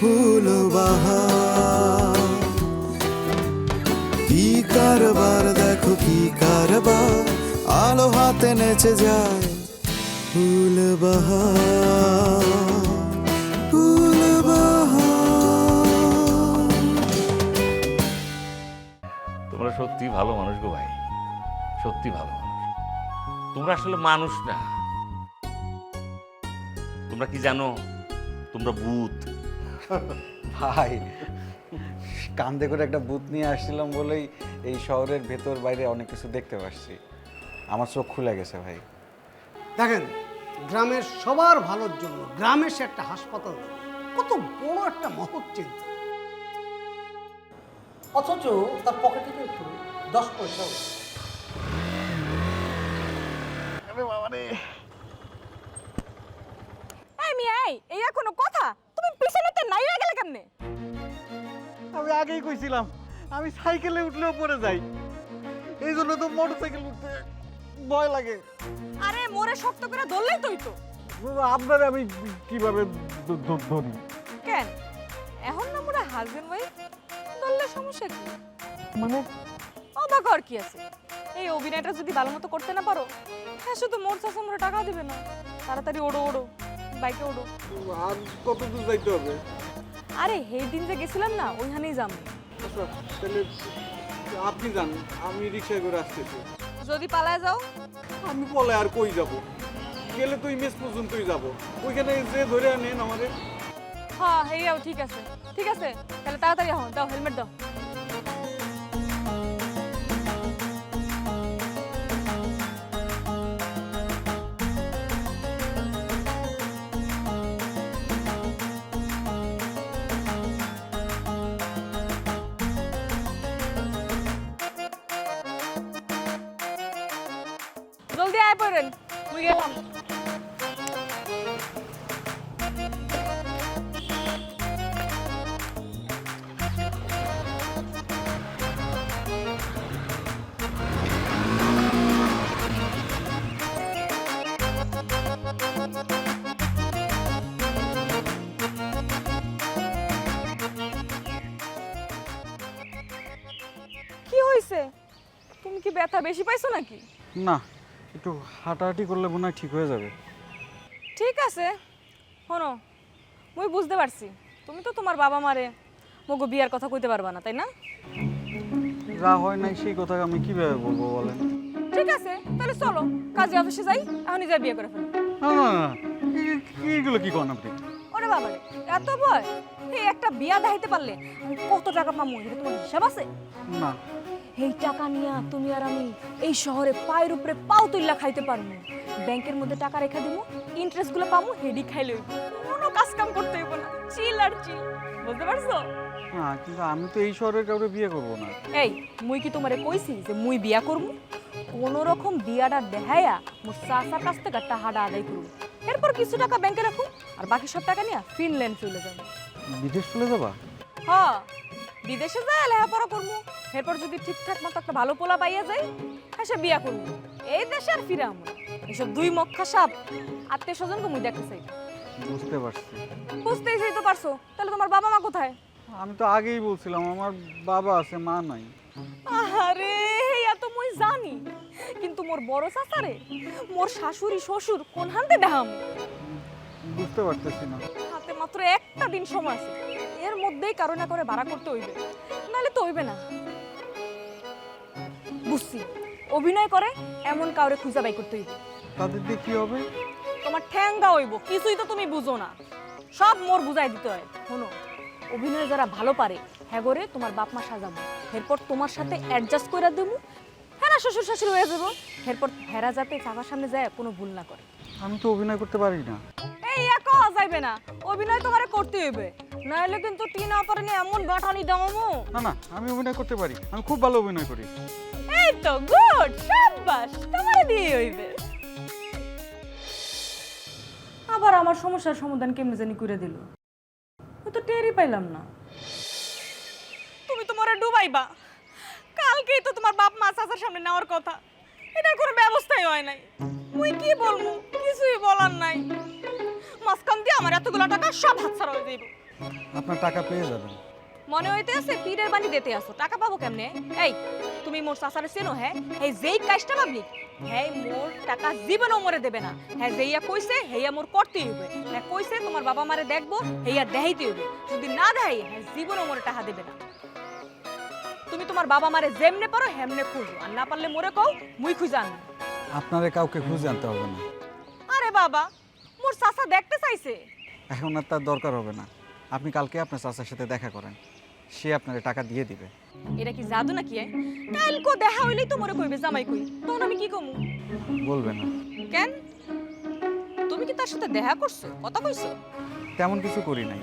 ফুল বাহার কি কারবার, দেখো কি কারবার। আলো হাতে নেচে যায় ফুল বাহার তোমরা সত্যি ভালো মানুষ গো ভাই। সত্যি ভালো মানুষ। তোমরা আসলে মানুষ না। তোমরা কি জানো? তোমরা ভূত। ভাই কান্দে করে একটা বুথ নিয়ে আসছিলাম বলেই এই শহরের ভেতর বাইরে অনেক কিছু দেখতে পাচ্ছি। আমার চোখ খুলে গেছে ভাই। দেখেন গ্রামের সবার ভালোর জন্য গ্রামের সে একটা হাসপাতাল কত বড় একটা মহৎ চিন্তা। অথচ তার পকেটে কিন্তু দশ পয়সাও নেই। এই মিয়া এই এই কোনো কথা? তুমি পিছনেতে নাই গেলে কেমনে? আমি আগেই কইছিলাম আমি সাইকেলে উঠলেও পড়ে যাই। এই জন্য তো মোটর সাইকেল উঠতে ভয় লাগে। আরে মোরে শক্ত করে ধরলেই তুই তো আপনার আমি কীভাবে ধরি? কেন? এখন না মোরা হাজবেন্ড ওয়াইফ ধরলে সমস্যা কি? মানে? অবাক আর কি আছে? এই অভিনয়টা যদি ভালো মতো করতে না পারো হ্যাঁ শুধু মোর চাষা মোরে টাকা দিবে না। তাড়াতাড়ি ওড়ো ওড়ো। বাইকে ওড়ো আর কত দূর যাইতে হবে? আরে সেই দিন যে গেছিলাম না ওইখানেই যাম। আচ্ছা তাহলে আপনি যান আমি রিক্সায় করে আসতেছি। যদি পালায় যাও। আমি বলে আর কই যাব? গেলে তো ইমেজ পর্যন্তই যাব। ওইখানে যে ধরে আনেন আমাদের হ্যাঁ হেয়াও ঠিক আছে। ঠিক আছে তাহলে তাড়াতাড়ি হও দাও হেলমেট দাও। জলদি আয় পড়েন মুই গেলাম কি হয়েছে তুমি কি ব্যথা বেশি পাইছো নাকি না একটু হাঁটাহাঁটি করলে মনে হয় ঠিক হয়ে যাবে। ঠিক আছে। শোনো মুই বুঝতে পারছি। তুমি তো তোমার বাবা মারে মগো বিয়ার কথা কইতে পারবা না তাই না? যা হয় নাই সেই কথা আমি কীভাবে বলব বলেন? ঠিক আছে তাহলে চলো কাজে অফিসে যাই এখনই যাই বিয়ে করে ফেলি। না না না কি- কি- এইগুলো কি করেন আপনি? ওরে বাবা রে এত ভয়? এই একটা বিয়া দেখাইতে পারলে আমি কত টাকা পাবো এটা তোমার হিসাব আছে? না এই টাকা নিয়ে তুমি আর আমি এই শহরে পায়ের উপরে পাও তুললা খাইতে পারব। ব্যাংকের মধ্যে টাকা রেখে দিব ইন্টারেস্টগুলো পাবো হেডি খাইলে কোনো কাজ কাম করতে হইব না। চিল আর চিল বুঝতে পারছ? না কিন্তু আমি তো এই শহরের কাউকে বিয়ে করব না। এই মুই কি তোমারে কইছি যে মুই বিয়া করব? কোন রকম বিয়াটা দেখাইয়া মোর চাচার কাছ থেকে টাকাটা আদায় করব। এরপর কিছু টাকা ব্যাংকে রাখুন আর বাকি সব টাকা নিয়ে ফিনল্যান্ড চলে যাব। বিদেশ চলে যাবা? হ বিদেশে যায় লেখাপড়া করব। এরপর যদি ঠিকঠাক মতো একটা ভালো পোলা পাইয়া যায় হ্যাঁ সে বিয়া করব। এই দেশে আর ফিরে আমরা। এসব দুই মক্কা সাপ আত্মীয় স্বজনকে মুই দেখতে চাই। বুঝতে পারছি। বুঝতেই চাই তো পারছ। তাহলে তোমার বাবা মা কোথায়? আমি তো আগেই বলছিলাম আমার বাবা আছে মা নাই। আরে এত মুই জানি। কিন্তু মোর বড় চাচারে মোর শাশুড়ি শ্বশুর কোন হানতে দেখাম? বুঝতে পারতেছি না। হাতে মাত্র একটা দিন সময় আছে। এর মধ্যেই কারও না করে ভাড়া করতে হইবে। নাহলে তো হইবে না। বুঝছি। অভিনয় করে এমন কাউরে খুঁজা বাই করতে হইবে। তাদের দিয়ে কি হবে? তোমার ঠ্যাঙ্গা হইব। কিছুই তো তুমি বুঝো না। সব মোর বুঝাই দিতে হয়। শোনো অভিনয় যারা ভালো পারে হ্যাঁ গরে তোমার বাপ মা সাজাবো। এরপর তোমার সাথে অ্যাডজাস্ট করে দেবো হ্যাঁ শ্বশুর শাশুড়ি হয়ে যাব। এরপর হেরা যাতে চাকার সামনে যায় কোনো ভুল না করে। আমি তো অভিনয় করতে পারি না। এই এক যাইবে না। অভিনয় তোমারে করতে হইবে। নাহলে কিন্তু টিনা পারে নিয়ে এমন বাটানি দামামু না না আমি অভিনয় করতে পারি। আমি খুব ভালো অভিনয় করি। এই তো গুড শাবাশ তোমারে দিয়ে হইবে। আবার আমার সমস্যার সমাধান কেমনে জানি করে দিল। তো টেরই পাইলাম না। তুমি তোমারে ডুবাইবা। কালকেই তো তোমার বাপ মা চাচার সামনে নেওয়ার কথা। এটার কোনো ব্যবস্থাই হয় নাই। মুই কি কিছুই বলার নাই। মাঝখান দিয়ে আমার এতগুলো টাকা সব হাতছাড়া হয়ে যাইব। আপনার টাকা পেয়ে যাবেন। মনে হইতে আছে পীরের বাণী দিতে আসো টাকা পাবো কেমনে? এই তুমি মোর চাচারে চেনো হ্যাঁ? এই যেই কাজটা হ্যাঁ মোর টাকা জীবনও মরে দেবে না। হ্যাঁ যেইয়া কইছে হেইয়া মোর করতেই হবে। হ্যাঁ কইছে তোমার বাবা মারে দেখব হেইয়া দেখাইতে হবে। যদি না দেখাই হ্যাঁ জীবনও মোরে টাকা দেবে না। তুমি তোমার বাবা মারে যেমনে পারো হেমনে খুঁজো। আর না পারলে মোরে কও মুই খুঁজান আপনারে কাউকে খুঁজে আনতে হবে না। আরে বাবা মোর চাচা দেখতে চাইছে। এখন আর তার দরকার হবে না। আপনি কালকে আপনার চাচার সাথে দেখা করেন। সে আপনাকে টাকা দিয়ে দিবে। এটা কি জাদু নাকি এ? কালকো দেখা হইলেই তো মোরে কইবে জামাই কই। তখন আমি কি কমু? বলবে না। কেন? তুমি কি তার সাথে দেখা করছ কথা কইছো? তেমন কিছু করি নাই।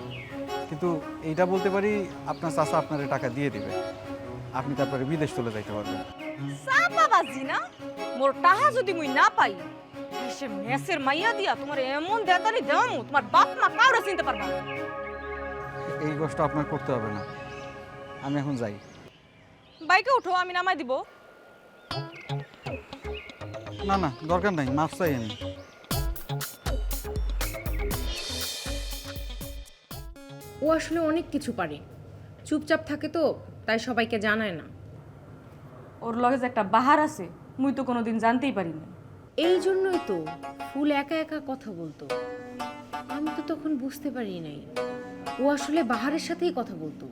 কিন্তু এইটা বলতে পারি আপনার চাচা আপনারে টাকা দিয়ে দিবে। আপনি তারপরে বিদেশ চলে যাইতে পারবেন। চাপা বাজি না? মোর টাহা যদি মুই না পাই সে মেসের মাইয়া দিয়া তোমার এমন দেতারি দেওয়ামু তোমার বাপ মা কাউরে চিনতে পারবা না। এই কষ্ট আপনার করতে হবে না। আমি এখন যাই। বাইকে উঠো আমি নামাই দিব। না না দরকার নাই মাফ চাই আমি। ও আসলে অনেক কিছু পারে। চুপচাপ থাকে তো তাই সবাইকে জানায় না। ওর লগে যে একটা বাহার আছে মুই তো কোনোদিন জানতেই পারি না এই জন্যই তো ফুল একা একা কথা বলতো। আমি তো তখন বুঝতে পারি নাই। ও আসলে বাহারের সাথেই কথা বলতো।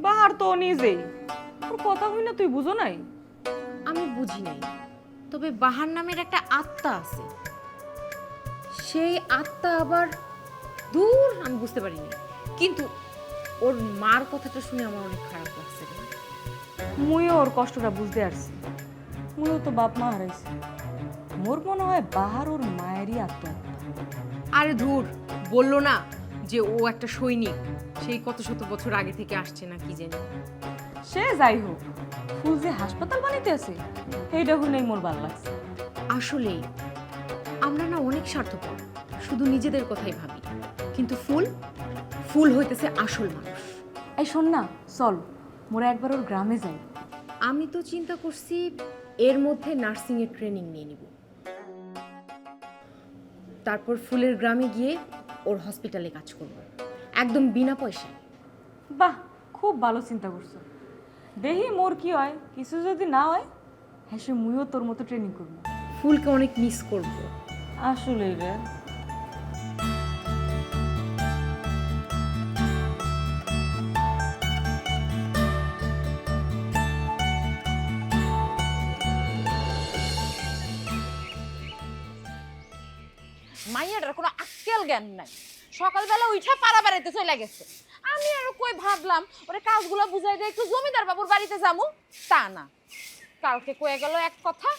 বাহার তো ও নিজেই। ওর কথা হই না তুই বুঝো নাই। আমি বুঝি নাই। তবে বাহার নামের একটা আত্মা আছে। সেই আত্মা আবার দূর আমি বুঝতে পারিনি কিন্তু ওর মার কথাটা শুনে আমার অনেক খারাপ লাগছে। মুইও ওর কষ্টটা বুঝতে পারছি। মুইও তো বাপ মা হারাইছি। মোর মনে হয় বাহার ওর মায়েরই আত্মহত্যা। আরে ধুর বলল না যে ও একটা সৈনিক। সেই কত শত বছর আগে থেকে আসছে না কি জানি। সে যাই হোক ফুল যে হাসপাতাল বানাইতে আছে এইটা শুনেই মোর ভালো লাগছে। আসলেই আমরা না অনেক স্বার্থপর শুধু নিজেদের কথাই ভাবি। কিন্তু ফুল ফুল হইতেছে আসল মানুষ। এই শোন না চল মোরা একবার ওর গ্রামে যাই। আমি তো চিন্তা করছি এর মধ্যে নার্সিং এর ট্রেনিং নিয়ে নিব। তারপর ফুলের গ্রামে গিয়ে ওর হসপিটালে কাজ করব। একদম বিনা পয়সায়। বাহ খুব ভালো চিন্তা করছ। দেখি মোর কি হয় কিছু যদি না হয় হ্যাঁ সে মুইও তোর মতো ট্রেনিং করব। ফুলকে অনেক মিস করব। আসলে রে। মাইয়াটার কোনো আক্কেল জ্ঞান নাই। সকালবেলা উঠে পাড়া বাড়িতে চলে গেছে। আমি আর কই ভাবলাম ওরে কাজগুলো বুঝাই দিয়ে একটু জমিদার বাবুর বাড়িতে যাব তা না। কালকে কয়ে গেল এক কথা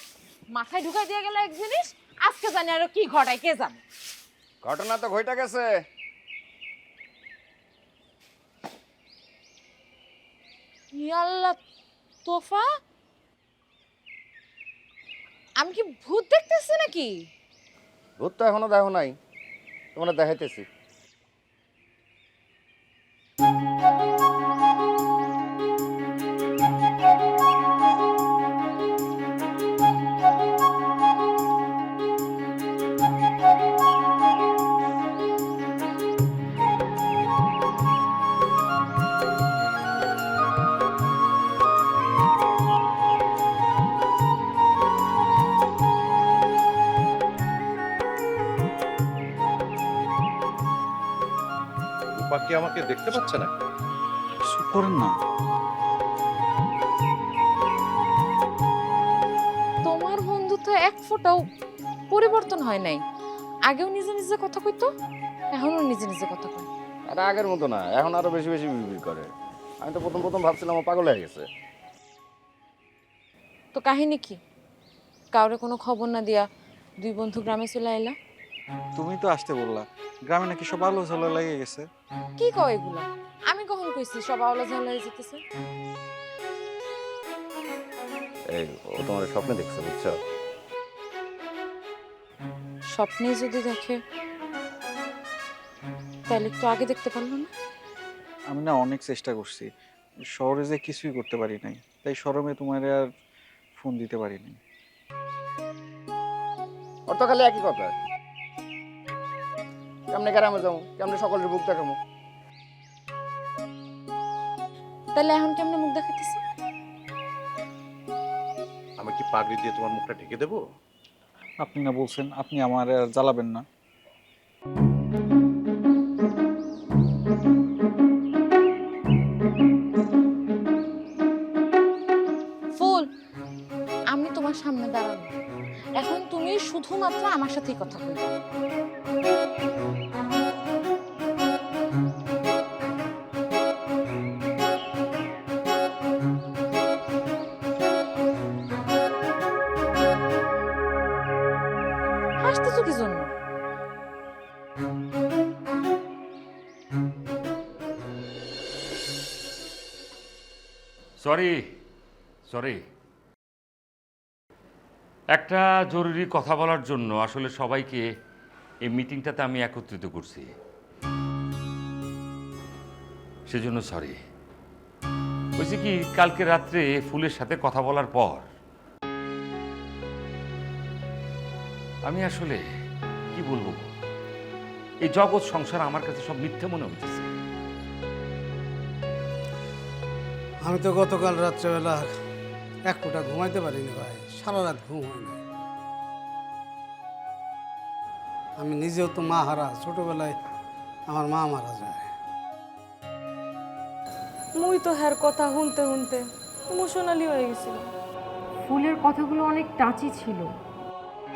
মাথায় ঢুকাই দিয়ে গেল এক জিনিস আজকে জানি আরও কি ঘটায় কে জানে। ঘটনা তো ঘইটা গেছে। ইয়াল্লা তোফা। আমি কি ভূত দেখতেছি নাকি? ভূত তো এখনও দেখো নাই তোমরা দেখাইতেছি। আমাকে দেখতে পাচ্ছে না? কিছু করেন না তোমার বন্ধুত্ব এক ফোঁটাও পরিবর্তন হয় নাই। আগেও নিজে নিজে কথা কইতো এখনও নিজে নিজে কথা কয়। আর আগের মতো না এখন আরও বেশি বেশি বিড়বিড় করে। আমি তো প্রথম প্রথম ভাবছিলাম ও পাগল হয়ে গেছে। তো কাহিনী কি? কাউরে কোনো খবর না দিয়া দুই বন্ধু গ্রামে চলে আইলা? তুমি তো আসতে বললা। গ্রামে নাকি সব আলো ঝালো লেগে গেছে। কি কয় এগুলা? আমি কখন কইছি সব আওলা ঝালা হয়ে যেতেছে? এই ও তোমার স্বপ্নে দেখছে বুঝছ? স্বপ্নে যদি দেখে তাহলে একটু আগে দেখতে পারল না? আমি না অনেক চেষ্টা করছি। শহরে যে কিছুই করতে পারি নাই তাই শরমে তোমার আর ফোন দিতে পারি নাই ওর তো খালি একই কথা। কেমনে গ্রামে যাব? কেমনে সকলের মুখ দেখাবো? তাহলে এখন কেমনে মুখ দেখাইতেছে? আমি কি পাগড়ি দিয়ে তোমার মুখটা ঢেকে দেবো? আপনি না বলছেন আপনি আমার আর জ্বালাবেন না। ফুল আমি তোমার সামনে দাঁড়ানো এখন তুমি শুধুমাত্র আমার সাথেই কথা বলবে। সরি সরি একটা জরুরি কথা বলার জন্য আসলে সবাইকে এই মিটিংটাতে আমি একত্রিত করছি। সেজন্য সরি বলছি কি, কালকে রাত্রে ফুলের সাথে কথা বলার পর আমি আসলে কি বলব? এই জগৎ সংসার আমার কাছে সব মিথ্যে মনে হইতেছে। আমি তো গতকাল রাত্রেবেলা এক ফোঁটা ঘুমাইতে পারিনি ভাই। সারা রাত ঘুম হয় না আমি নিজেও তো মা হারা ছোটবেলায় আমার মা মারা যায়। মুই তো হ্যার কথা শুনতে শুনতে ইমোশনালি হয়ে গেছিল ফুলের কথাগুলো অনেক টাচি ছিল।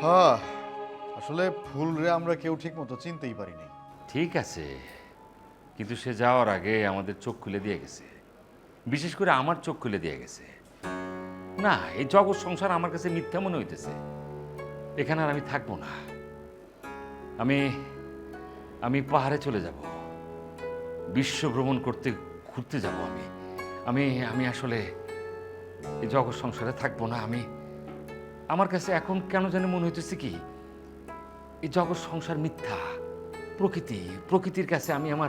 হ্যাঁ আসলে ফুল রে আমরা কেউ ঠিক মতো চিনতেই পারিনি। ঠিক আছে কিন্তু সে যাওয়ার আগে আমাদের চোখ খুলে দিয়ে গেছে। বিশেষ করে আমার চোখ খুলে দিয়ে গেছে। না, এই জগৎ সংসার আমার কাছে মিথ্যা মনে হইতেছে। এখানে আর আমি থাকব না। আমি আমি পাহাড়ে চলে যাব। বিশ্ব ভ্রমণ করতে ঘুরতে যাব আমি। আমি আমি আসলে এই জগৎ সংসারে থাকব না। আমি, আমার কাছে এখন কেন জানি মনে হইতেছে কি, এই জগৎ সংসার মিথ্যা। প্রকৃতি, প্রকৃতির কাছে আমি আমার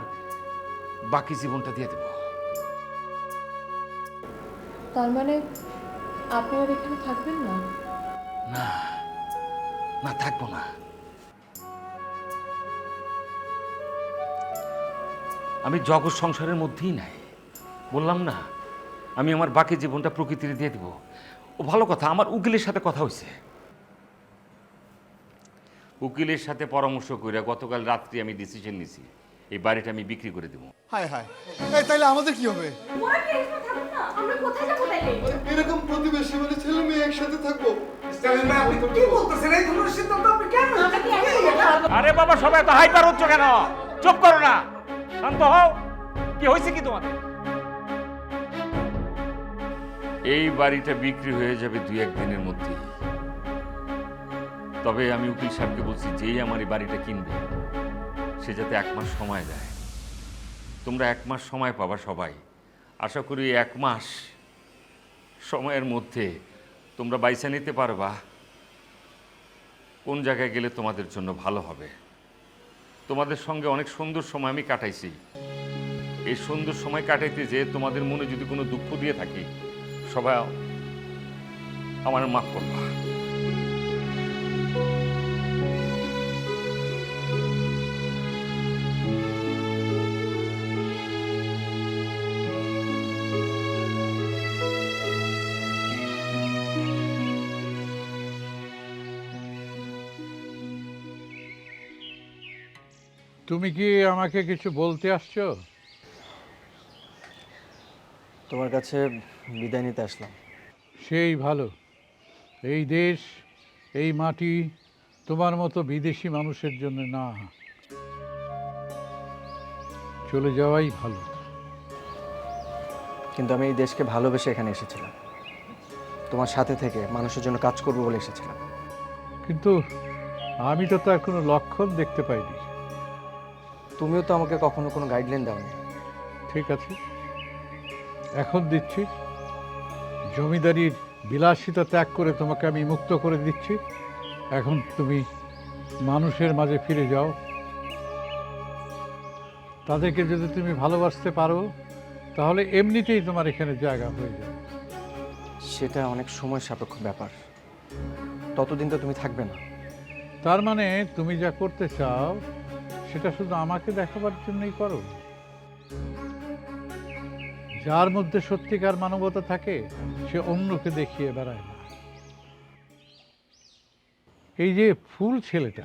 বাকি জীবনটা দিয়ে দেব। তার মানে আপনি এখানে থাকবেন না? না না, থাকব না। আমি জগৎ সংসারের মধ্যেই নাই। বললাম না, আমি আমার বাকি জীবনটা প্রকৃতির দিয়ে দেব। ও ভালো কথা, আমার উকিলের সাথে কথা হয়েছে। উকিলের সাথে পরামর্শ করে গতকাল রাত্রি আমি ডিসিশন নিছি। এই বাড়িটা আমি বিক্রি করে দেবো। হায় হায়। এই তাইলে আমাদের কি হবে? এরকম প্রতিবেশী মানে ছেলে মেয়ে একসাথে থাকব। আরে বাবা সবাই তো হাইপার হচ্ছ কেন? চুপ করো না। শান্ত হও। কি হয়েছে কি তোমার? এই বাড়িটা বিক্রি হয়ে যাবে দুই একদিনের মধ্যে তবে আমি উকিল সাহেবকে বলছি যেই আমার এই বাড়িটা কিনবে। সে যাতে এক মাস সময় দেয়। তোমরা এক মাস সময় পাবা সবাই। আশা করি এক মাস সময়ের মধ্যে তোমরা বাইসা নিতে পারবা। কোন জায়গায় গেলে তোমাদের জন্য ভালো হবে? তোমাদের সঙ্গে অনেক সুন্দর সময় আমি কাটাইছি। এই সুন্দর সময় কাটাইতে যে তোমাদের মনে যদি কোনো দুঃখ দিয়ে থাকি, সবাই আমার মাফ করবা। তুমি কি আমাকে কিছু বলতে আসছো? তোমার কাছে বিদায় নিতে আসলাম। সেই ভালো। এই দেশ এই মাটি তোমার মতো বিদেশি মানুষের জন্য না। চলে যাওয়াই ভালো। কিন্তু আমি এই দেশকে ভালোবেসে এখানে এসেছিলাম। তোমার সাথে থেকে মানুষের জন্য কাজ করব বলে এসেছিলাম। কিন্তু আমি তো তার কোনো লক্ষণ দেখতে পাইনি। তুমিও তো আমাকে কখনো কোনো গাইডলাইন দাওনি। ঠিক আছে। এখন দিচ্ছি। জমিদারির বিলাসিতা ত্যাগ করে তোমাকে আমি মুক্ত করে দিচ্ছি। এখন তুমি মানুষের মাঝে ফিরে যাও। তাদেরকে যদি তুমি ভালোবাসতে পারো তাহলে এমনিতেই তোমার এখানে জায়গা হয়ে যাবে। সেটা অনেক সময় সাপেক্ষ ব্যাপার। ততদিন তো তুমি থাকবে না। তার মানে তুমি যা করতে চাও সেটা শুধু আমাকে দেখাবার জন্যই করো। যার মধ্যে সত্যিকার মানবতা থাকে সে অন্যকে দেখিয়ে বেড়ায় না। এই যে ফুল ছেলেটা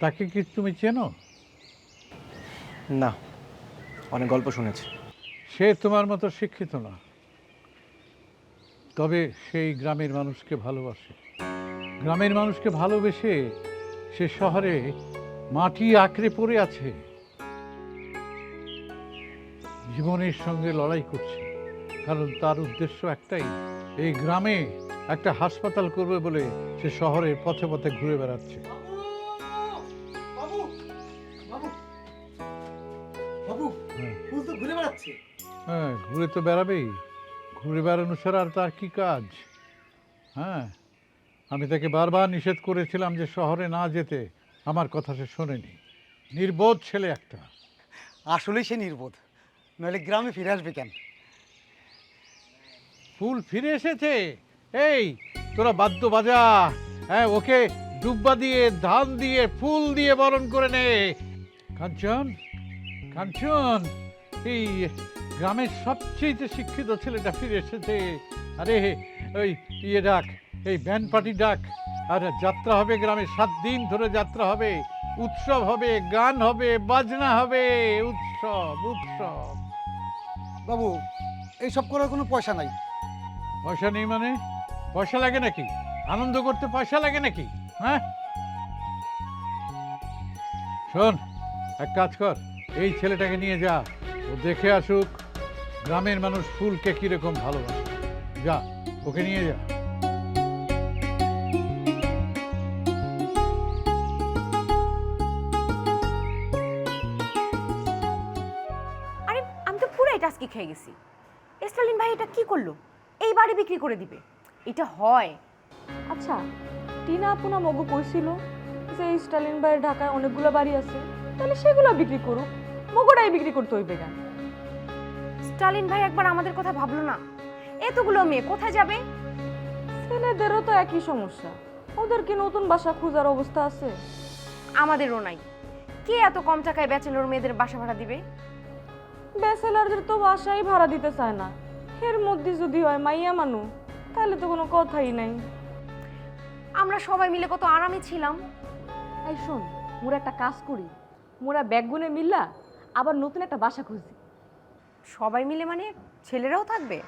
তাকে কি তুমি চেনো? না অনেক গল্প শুনেছি। সে তোমার মতো শিক্ষিত না। তবে সেই গ্রামের মানুষকে ভালোবাসে। গ্রামের মানুষকে ভালোবেসে সে শহরে মাটি আঁকড়ে পড়ে আছে। জীবনের সঙ্গে লড়াই করছে কারণ তার উদ্দেশ্য একটাই এই গ্রামে একটা হাসপাতাল করবে বলে সে শহরের পথে পথে ঘুরে বেড়াচ্ছে। হ্যাঁ। ঘুরে বেড়াচ্ছে। হ্যাঁ ঘুরে তো বেড়াবেই। ঘুরে বেড়ানো ছাড়া আর তার কি কাজ? হ্যাঁ আমি তাকে বারবার নিষেধ করেছিলাম যে শহরে না যেতে। আমার কথা সে শোনেনি। নির্বোধ ছেলে একটা। আসলেই সে নির্বোধ। নইলে গ্রামে ফিরে আসবে কেন? ফুল ফিরে এসেছে। এই তোরা বাদ্য বাজা হ্যাঁ ওকে ডুব্বা দিয়ে ধান দিয়ে ফুল দিয়ে বরণ করে নে। কাঞ্চন কাঞ্চন। এই গ্রামের সবচেয়ে শিক্ষিত ছেলেটা ফিরে এসেছে। আরে ওই ইয়ে ডাক এই ব্যান্ড পার্টি ডাক। আর যাত্রা হবে গ্রামে সাত দিন ধরে যাত্রা হবে। উৎসব হবে গান হবে বাজনা হবে। উৎসব উৎসব। বাবু এইসব করার কোনো পয়সা নাই। পয়সা নেই মানে? পয়সা লাগে নাকি? আনন্দ করতে পয়সা লাগে নাকি? হ্যাঁ? শোন এক কাজ কর এই ছেলেটাকে নিয়ে যা। ও দেখে আসুক গ্রামের মানুষ ফুলকে কীরকম ভালোবাসে। যা ওকে নিয়ে যা। স্টালিন ভাই এটা কি করল? এই বাড়ি বিক্রি করে দিবে। এটা হয়। আচ্ছা টিনা আপুনা মগু কইছিল যে স্টালিন ভাইয়ের ঢাকায় অনেকগুলো বাড়ি আছে তাহলে সেগুলো বিক্রি করুক। মগোটাই বিক্রি করতে হইবে কেন? স্টালিন ভাই একবার আমাদের কথা ভাবলো না। এতগুলো মেয়ে কোথায় যাবে? ছেলেদেরও তো একই সমস্যা। ওদের কি নতুন বাসা খোঁজার অবস্থা আছে? আমাদেরও নাই। কে এত কম টাকায় ব্যাচেলর মেয়েদের বাসা ভাড়া দিবে? ব্যাচেলারদের তো বাসাই ভাড়া দিতে চায় না। এর মধ্যে যদি হয় মাইয়া মানু তাহলে তো কোনো কথাই নাই। আমরা সবাই মিলে কত আরামে ছিলাম। এই শোন মোরা একটা কাজ করি। মোরা ব্যাগগুনে মিল্লা আবার নতুন একটা বাসা খুঁজি সবাই মিলে মানে ছেলেরাও থাকবে?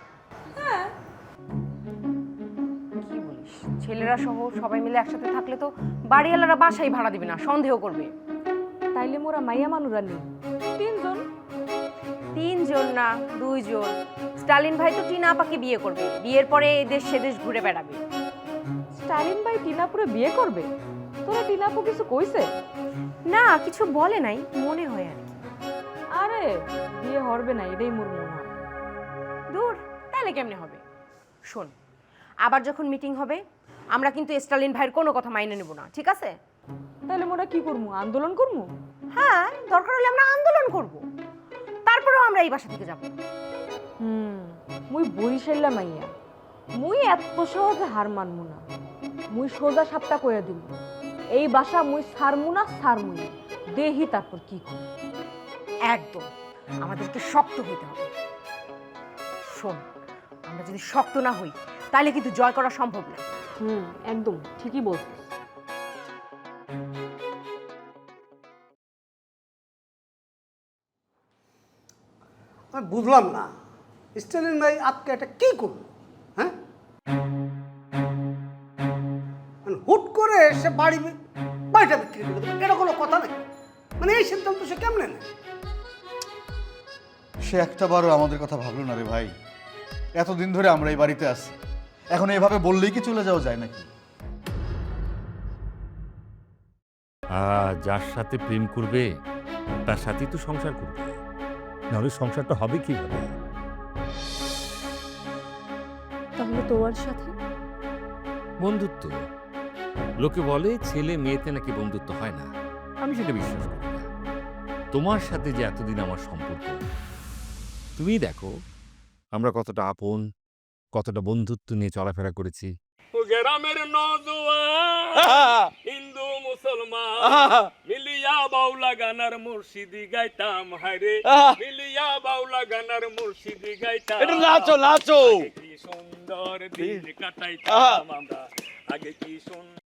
কি বলিস? ছেলেরা সহ সবাই মিলে একসাথে থাকলে তো বাড়িওয়ালারা বাসাই ভাড়া দিবে না সন্দেহ করবে। তাইলে মোরা মাইয়া মানুরা নেই। তিনজন। তিনজন না দুইজন। স্টালিন ভাই তো টিনা আপাকে বিয়ে করবে। বিয়ের পরে এদেশ সেদেশ ঘুরে বেড়াবে। স্টালিন ভাই টিনাপুরে বিয়ে করবে? তোরা টিনাপু কিছু কইছে? না কিছু বলে নাই মনে হয় আর কি। আরে বিয়ে হবে না এটাই মোর মনে হয়। দূর তাহলে কেমনে হবে? শোন আবার যখন মিটিং হবে আমরা কিন্তু স্টালিন ভাইয়ের কোনো কথা মাইনে নেব না ঠিক আছে? তাহলে মোরা কি করব আন্দোলন করব হ্যাঁ দরকার হলে আমরা আন্দোলন করব। তারপরেও আমরা এই বাসা থেকে যাব। হুম মুই বরিশাল্লা মাইয়া। মুই এত সহজে হার মানমু না। মুই সোজা সাপটা কইয়া দিব এই বাসা মুই সারমু না সারমুই না। দেহি তারপর কি করি। একদম। আমাদেরকে শক্ত হইতে হবে। শোন আমরা যদি শক্ত না হই তাহলে কিন্তু জয় করা সম্ভব না। হুম একদম ঠিকই বলছিস। আমি বুঝলাম না। স্টালিন ভাই আপকে এটা কি করল হ্যাঁ? মানে হুট করে সে বাড়ি বাড়িটা বিক্রি করে দেবে এটা কোনো কথা নেই মানে এই সিদ্ধান্ত সে কেমনে নেয়? সে একটা বারও আমাদের কথা ভাবলো না রে ভাই। এতদিন ধরে আমরা এই বাড়িতে আছি। এখন এভাবে বললেই কি চলে যাওয়া যায় নাকি? যার সাথে প্রেম করবে তার সাথেই তো সংসার করবে। নাহলে সংসারটা হবে কীভাবে? তাহলে তোমার সাথে? বন্ধুত্ব। লোকে বলে ছেলে মেয়েতে নাকি বন্ধুত্ব হয় না। আমি সেটা বিশ্বাস করি না। তোমার সাথে যে এতদিন আমার সম্পর্ক তুমি দেখো। আমরা কতটা আপন কতটা বন্ধুত্ব নিয়ে চলাফেরা করেছি। গ্রামের নজওয়ান হিন্দু মুসলমান মিলিয়া বাউলা গানার মুর্শিদি গাইতাম হারে মিলিয়া বাউলা গানার মুর্শিদি গাইতাম একটু নাচো, নাচো। কি সুন্দর দিন কাটাইতাম আমরা আগে কি সুন্দর